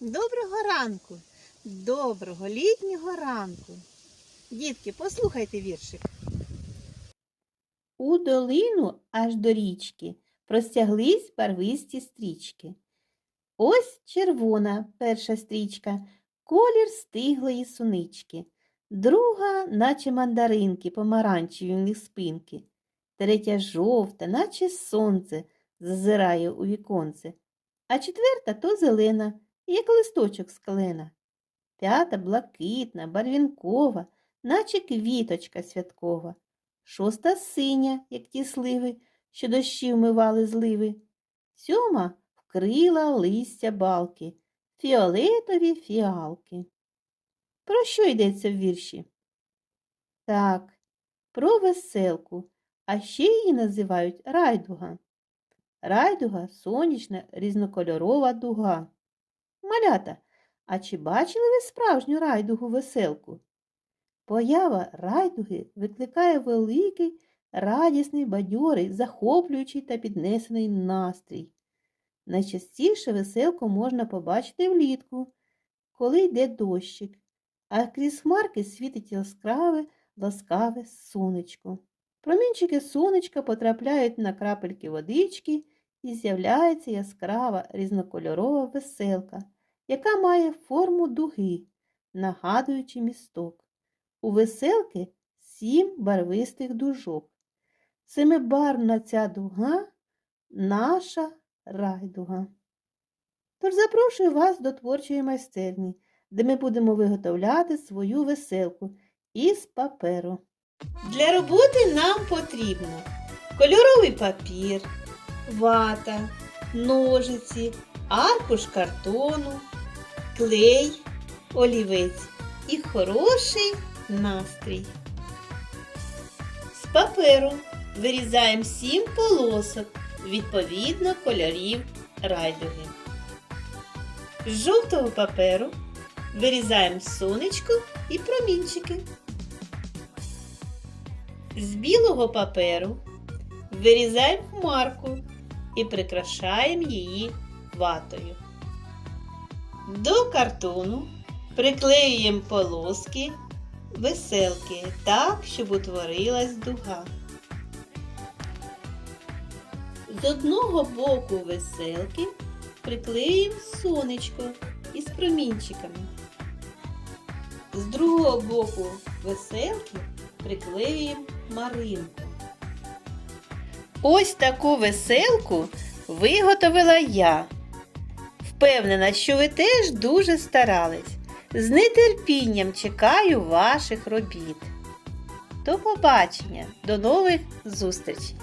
Доброго ранку, доброго літнього ранку. Дітки, послухайте віршик. У долину аж до річки простяглись барвисті стрічки. Ось червона перша стрічка, колір стиглої сунички. Друга, наче мандаринки, помаранчеві в них спинки. Третя жовта, наче сонце, зазирає у віконце. А четверта то зелена, як листочок з клена. П'ята блакитна, барвінкова, наче квіточка святкова. Шоста синя, як ті сливи, що дощі вмивали зливи. Сьома вкрила листя балки, фіолетові фіалки. Про що йдеться в вірші? Так, про веселку, а ще її називають райдуга. Райдуга сонячна різнокольорова дуга. Малята, а чи бачили ви справжню райдугу веселку? Поява райдуги викликає великий, радісний, бадьорий, захоплюючий та піднесений настрій. Найчастіше веселку можна побачити влітку, коли йде дощик, а крізь хмарки світить яскраве, ласкаве сонечко. Промінчики сонечка потрапляють на крапельки водички і з'являється яскрава різнокольорова веселка, яка має форму дуги, нагадуючи місток. У веселки сім барвистих дужок. Семибарвна ця дуга наша райдуга. Тож запрошую вас до творчої майстерні, де ми будемо виготовляти свою веселку із паперу. Для роботи нам потрібно кольоровий папір, вата, ножиці, аркуш картону, клей, олівець і хороший настрій. З паперу вирізаємо сім полосок відповідно кольорів райдуги. З жовтого паперу вирізаємо сонечко і промінчики. З білого паперу вирізаємо хмарку і прикрашаємо її ватою. До картону приклеюємо полоски веселки так, щоб утворилась дуга. З одного боку веселки приклеїмо сонечко із промінчиками. З другого боку веселки приклеюємо маринку. Ось таку веселку виготовила я. Впевнена, що ви теж дуже старались. З нетерпінням чекаю ваших робіт. До побачення, до нових зустрічей!